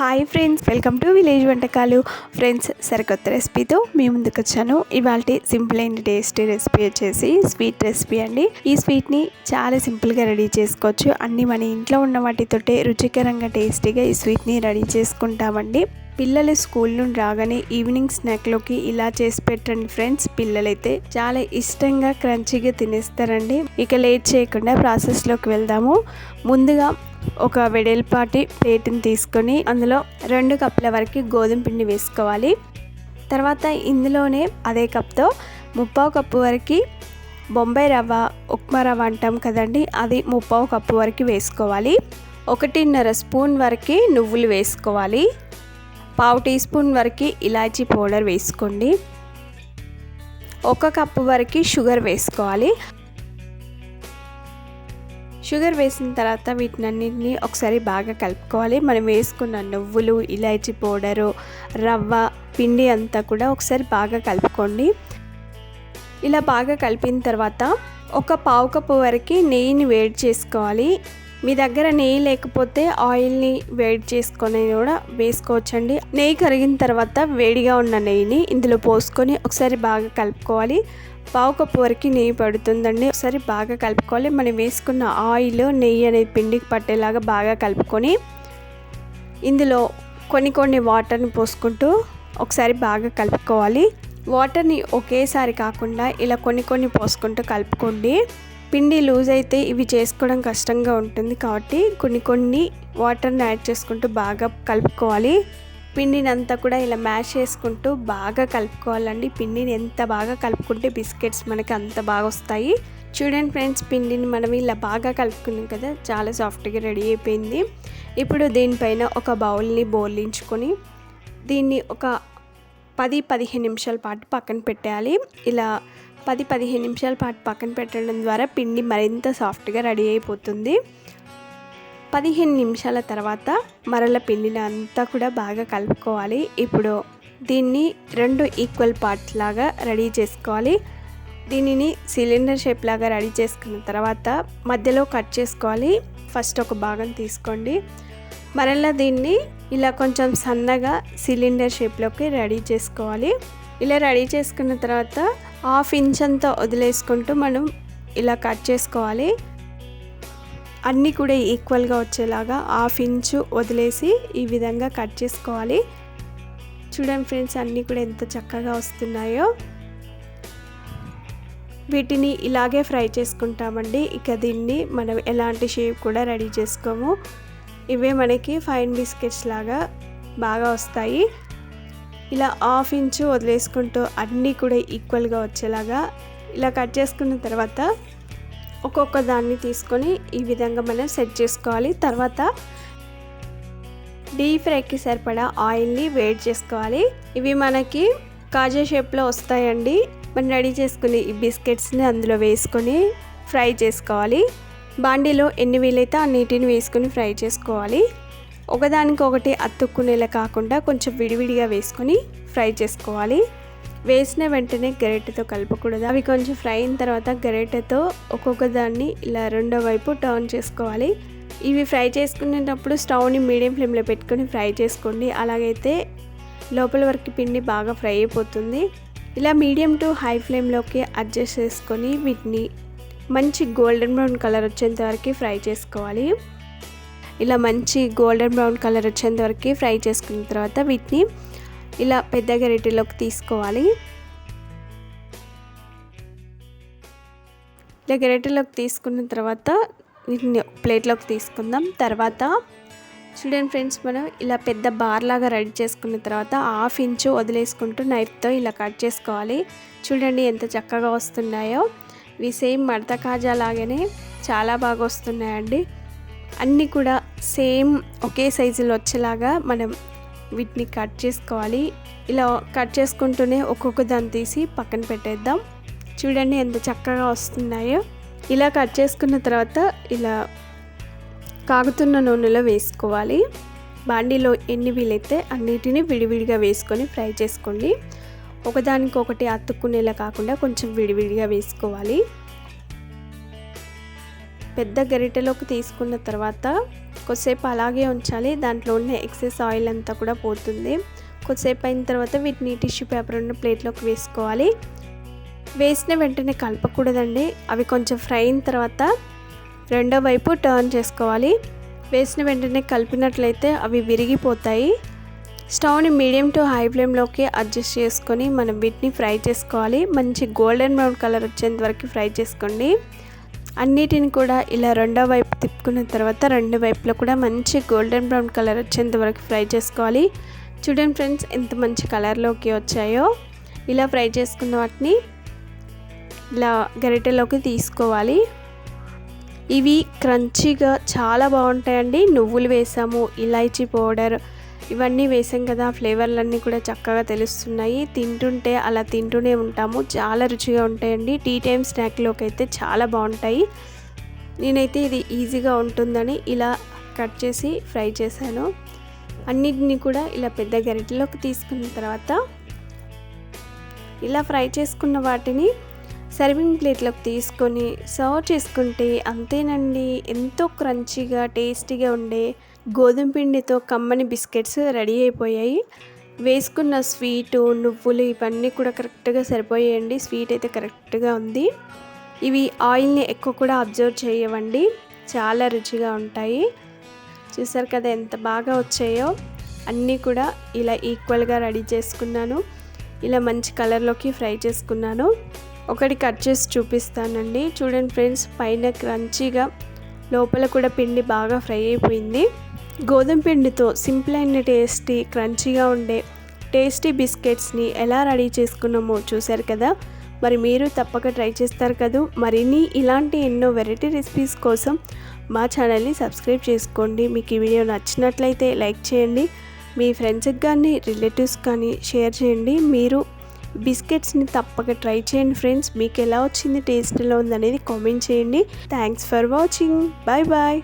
Hi friends welcome to village వంటకాలు. Friends సరికొత్త రెసిపీతో మీ ముందుకు వచ్చాను. ఇవాళ సింపుల్ అండ్ టేస్టీ రెసిపీ వచ్చేసి స్వీట్ రెసిపీ అండి. ఈ స్వీట్ని చాలా సింపుల్గా రెడీ చేసుకోవచ్చు. అన్నీ మన ఇంట్లో ఉన్న వాటితోటే రుచికరంగా టేస్టీగా ఈ స్వీట్ని రెడీ చేసుకుంటామండి. పిల్లలు స్కూల్ నుండి రాగానే ఈవినింగ్ స్నాక్లోకి ఇలా చేసి పెట్టండి ఫ్రెండ్స్ పిల్లలైతే చాలా ఇష్టంగా క్రంచీగా తినేస్తారండి. ఇక లేట్ చేయకుండా ప్రాసెస్లోకి వెళ్దాము. ముందుగా ఒక వెడల్పాటి ప్లేట్ని తీసుకొని అందులో రెండు కప్పుల వరకు గోధుమ పిండి వేసుకోవాలి. తర్వాత ఇందులోనే అదే కప్తో ముప్పావు కప్పు వరకు బొంబాయి రవ్వ ఉప్మా రవ్వ అంటాం కదండి అది ముప్పావు కప్పు వరకు వేసుకోవాలి. ఒకటిన్నర స్పూన్ వరకు నువ్వులు వేసుకోవాలి. పావు టీ స్పూన్ వరకు ఇలాచీ పౌడర్ వేసుకోండి. ఒక కప్పు వరకు షుగర్ వేసుకోవాలి. షుగర్ వేసిన తర్వాత వీటినన్నింటినీ ఒకసారి బాగా కలుపుకోవాలి. మనం వేసుకున్న నువ్వులు ఇలాచీ పౌడరు రవ్వ పిండి అంతా కూడా ఒకసారి బాగా కలుపుకోండి. ఇలా బాగా కలిపిన తర్వాత ఒక పావు కప్పు వరకు నెయ్యిని వేడి చేసుకోవాలి. మీ దగ్గర నెయ్యి లేకపోతే ఆయిల్ని వేడి చేసుకొని కూడా వేసుకోవచ్చండి. నెయ్యి కరిగిన తర్వాత వేడిగా ఉన్న నెయ్యిని ఇందులో పోసుకొని ఒకసారి బాగా కలుపుకోవాలి. పావు కప్పు వరకు నెయ్యి పడుతుందండి. ఒకసారి బాగా కలుపుకోవాలి. మనం వేసుకున్న ఆయిల్ నెయ్యి అనేది పిండికి పట్టేలాగా బాగా కలుపుకొని ఇందులో కొన్ని కొన్ని వాటర్ని పోసుకుంటూ ఒకసారి బాగా కలుపుకోవాలి. వాటర్ని ఒకేసారి కాకుండా ఇలా కొన్ని కొన్ని పోసుకుంటూ కలుపుకోండి. పిండి లూజ్ అయితే ఇవి చేసుకోవడం కష్టంగా ఉంటుంది కాబట్టి కొన్ని కొన్ని వాటర్ని యాడ్ చేసుకుంటూ బాగా కలుపుకోవాలి. పిండిని అంతా కూడా ఇలా మ్యాష్ చేసుకుంటూ బాగా కలుపుకోవాలండి. పిండిని ఎంత బాగా కలుపుకుంటే బిస్కెట్స్ మనకి అంత బాగా వస్తాయి. చూడండి ఫ్రెండ్స్ పిండిని మనం ఇలా బాగా కలుపుకున్నాం కదా చాలా సాఫ్ట్గా రెడీ అయిపోయింది. ఇప్పుడు దీనిపైన ఒక బౌల్ని బోర్లించుకొని దీన్ని ఒక పది పదిహేను నిమిషాల పాటు పక్కన పెట్టేయాలి. ఇలా పది పదిహేను నిమిషాల పాటు పక్కన పెట్టడం ద్వారా పిండి మరింత సాఫ్ట్గా రెడీ అయిపోతుంది. పదిహేను నిమిషాల తర్వాత మరల పిండిని అంతా కూడా బాగా కలుపుకోవాలి. ఇప్పుడు దీన్ని రెండు ఈక్వల్ పార్ట్ లాగా రెడీ చేసుకోవాలి. దీనిని సిలిండర్ షేప్ లాగా రెడీ చేసుకున్న తర్వాత మధ్యలో కట్ చేసుకోవాలి. ఫస్ట్ ఒక భాగం తీసుకోండి. మరలా దీన్ని ఇలా కొంచెం సన్నగా సిలిండర్ షేప్లోకి రెడీ చేసుకోవాలి. ఇలా రెడీ చేసుకున్న తర్వాత హాఫ్ ఇంచ్ అంతా వదిలేసుకుంటూ మనం ఇలా కట్ చేసుకోవాలి. అన్నీ కూడా ఈక్వల్గా వచ్చేలాగా హాఫ్ ఇంచు వదిలేసి ఈ విధంగా కట్ చేసుకోవాలి. చూడండి ఫ్రెండ్స్ అన్నీ కూడా ఎంత చక్కగా వస్తున్నాయో. వీటిని ఇలాగే ఫ్రై చేసుకుంటామండి. ఇక దీన్ని మనం ఎలాంటి షేప్ కూడా రెడీ చేసుకోము. ఇవే మనకి ఫైన్ బిస్కెట్స్ లాగా బాగా వస్తాయి. ఇలా హాఫ్ ఇంచు వదిలేసుకుంటూ అన్నీ కూడా ఈక్వల్గా వచ్చేలాగా ఇలా కట్ చేసుకున్న తర్వాత ఒక్కొక్క దాన్ని తీసుకొని ఈ విధంగా మనం సెట్ చేసుకోవాలి. తర్వాత డీప్ ఫ్రైకి సరిపడా ఆయిల్ని వేడి చేసుకోవాలి. ఇవి మనకి కాజా షేప్లో వస్తాయండి. మనం రెడీ చేసుకుని ఈ బిస్కెట్స్ని అందులో వేసుకొని ఫ్రై చేసుకోవాలి. బాండీలో ఎన్ని వీలైతే ఆ నీటిని వేసుకొని ఫ్రై చేసుకోవాలి. ఒకదానికొకటి అతుక్కునేలా కాకుండా కొంచెం విడివిడిగా వేసుకొని ఫ్రై చేసుకోవాలి. వేసిన వెంటనే గరిటెతో కలపకూడదు. అవి కొంచెం ఫ్రై అయిన తర్వాత గరిటెతో ఒక్కొక్క దాన్ని ఇలా రెండో వైపు టర్న్ చేసుకోవాలి. ఇవి ఫ్రై చేసుకునేటప్పుడు స్టవ్ని మీడియం ఫ్లేమ్లో పెట్టుకొని ఫ్రై చేసుకోండి. అలాగైతే లోపల వరకు పిండి బాగా ఫ్రై అయిపోతుంది. ఇలా మీడియం టు హై ఫ్లేమ్లోకి అడ్జస్ట్ చేసుకొని వీటిని మంచి గోల్డెన్ బ్రౌన్ కలర్ వచ్చేంత వరకు ఫ్రై చేసుకోవాలి. ఇలా మంచి గోల్డెన్ బ్రౌన్ కలర్ వచ్చేంత వరకు ఫ్రై చేసుకున్న తర్వాత వీటిని ఇలా పెద్ద గరిటెలోకి తీసుకోవాలి. ఇలా గరిటెలోకి తీసుకున్న తర్వాత వీటిని ప్లేట్లోకి తీసుకుందాం. తర్వాత చూడండి ఫ్రెండ్స్ మనం ఇలా పెద్ద బార్ లాగా రెడీ చేసుకున్న తర్వాత హాఫ్ ఇంచు వదిలేసుకుంటూ నైఫ్తో ఇలా కట్ చేసుకోవాలి. చూడండి ఎంత చక్కగా వస్తున్నాయో. ఇవి సేమ్ మడత కాజా లాగానే చాలా బాగా వస్తున్నాయండి. అన్నీ కూడా సేమ్ ఒకే సైజులో వచ్చేలాగా మనం వీటిని కట్ చేసుకోవాలి. ఇలా కట్ చేసుకుంటూనే ఒక్కొక్క దాన్ని తీసి పక్కన పెట్టేద్దాం. చూడండి ఎంత చక్కగా వస్తున్నాయో. ఇలా కట్ చేసుకున్న తర్వాత ఇలా కాగుతున్న నూనెలో వేసుకోవాలి. బాండీలో ఎన్ని వీలైతే అన్నిటిని విడివిడిగా వేసుకొని ఫ్రై చేసుకోండి. ఒకదానికొకటి అతుక్కునేలా కాకుండా కొంచెం విడివిడిగా వేసుకోవాలి. పెద్ద గరిటెలోకి తీసుకున్న తర్వాత కొద్దిసేపు అలాగే ఉంచాలి. దాంట్లో ఉన్న ఎక్సెస్ ఆయిల్ అంతా కూడా పోతుంది. కొద్దిసేపు అయిన తర్వాత వీటిని టిష్యూ పేపర్ ఉన్న ప్లేట్లోకి వేసుకోవాలి. వేసిన వెంటనే కలపకూడదండి. అవి కొంచెం ఫ్రై అయిన తర్వాత రెండో వైపు టర్న్ చేసుకోవాలి. వేసిన వెంటనే కలిపినట్లయితే అవి విరిగిపోతాయి. స్టవ్ని మీడియం టు హై ఫ్లేమ్లోకి అడ్జస్ట్ చేసుకొని మనం వీటిని ఫ్రై చేసుకోవాలి. మంచి గోల్డెన్ బ్రౌన్ కలర్ వచ్చేంత వరకు ఫ్రై చేసుకోండి. అన్నిటిని కూడా ఇలా రెండో వైపు తిప్పుకున్న తర్వాత రెండు వైపులో కూడా మంచి గోల్డెన్ బ్రౌన్ కలర్ వచ్చేంత వరకు ఫ్రై చేసుకోవాలి. చూడండి ఫ్రెండ్స్ ఎంత మంచి కలర్లోకి వచ్చాయో. ఇలా ఫ్రై చేసుకున్న వాటిని ఇలా గరిటెలోకి తీసుకోవాలి. ఇవి క్రంచీగా చాలా బాగుంటాయండి. నువ్వులు వేసాము ఇలాచీ పౌడర్ ఇవన్నీ వేసాం కదా ఫ్లేవర్లన్నీ కూడా చక్కగా తెలుస్తున్నాయి. తింటుంటే అలా తింటూనే ఉంటాము. చాలా రుచిగా ఉంటాయండి. టీ టైం స్నాక్లోకి అయితే చాలా బాగుంటాయి. నేనైతే ఇది ఈజీగా ఉంటుందని ఇలా కట్ చేసి ఫ్రై చేశాను. అన్నిటిని కూడా ఇలా పెద్ద గరిటెలోకి తీసుకున్న తర్వాత ఇలా ఫ్రై చేసుకున్న వాటిని సర్వింగ్ ప్లేట్లోకి తీసుకొని సర్వ్ చేసుకుంటే అంతేనండి. ఎంతో క్రంచీగా టేస్టీగా ఉండే గోధుమ పిండితో కమ్మని బిస్కెట్స్ రెడీ అయిపోయాయి. వేసుకున్న స్వీటు నువ్వులు ఇవన్నీ కూడా కరెక్ట్గా సరిపోయాయండి. స్వీట్ అయితే కరెక్ట్గా ఉంది. ఇవి ఆయిల్ని ఎక్కువ కూడా అబ్జర్వ్ చేయవండి. చాలా రుచిగా ఉంటాయి. చూసారు కదా ఎంత బాగా వచ్చాయో. అన్నీ కూడా ఇలా ఈక్వల్గా రెడీ చేసుకున్నాను. ఇలా మంచి కలర్లోకి ఫ్రై చేసుకున్నాను. ఒకటి కట్ చేసి చూపిస్తానండి. చూడండి ఫ్రెండ్స్ పైన క్రంచీగా లోపల కూడా పిండి బాగా ఫ్రై అయిపోయింది. గోధుమ పిండితో సింపుల్ అయిన టేస్టీ క్రంచీగా ఉండే టేస్టీ బిస్కెట్స్ని ఎలా రెడీ చేసుకున్నామో చూశారు కదా? మరి మీరు తప్పక ట్రై చేస్తారు కదా? మరిన్ని ఇలాంటి ఎన్నో వెరైటీ రెసిపీస్ కోసం మా ఛానల్ని సబ్స్క్రైబ్ చేసుకోండి. మీకు ఈ వీడియో నచ్చినట్లయితే లైక్ చేయండి. మీ ఫ్రెండ్స్కి కానీ రిలేటివ్స్ కానీ షేర్ చేయండి. మీరు బిస్కెట్స్ని తప్పక ట్రై చేయండి ఫ్రెండ్స్. మీకు ఎలా వచ్చింది టేస్ట్ ఎలా ఉందనేది కామెంట్ చేయండి. Thanks for watching. Bye bye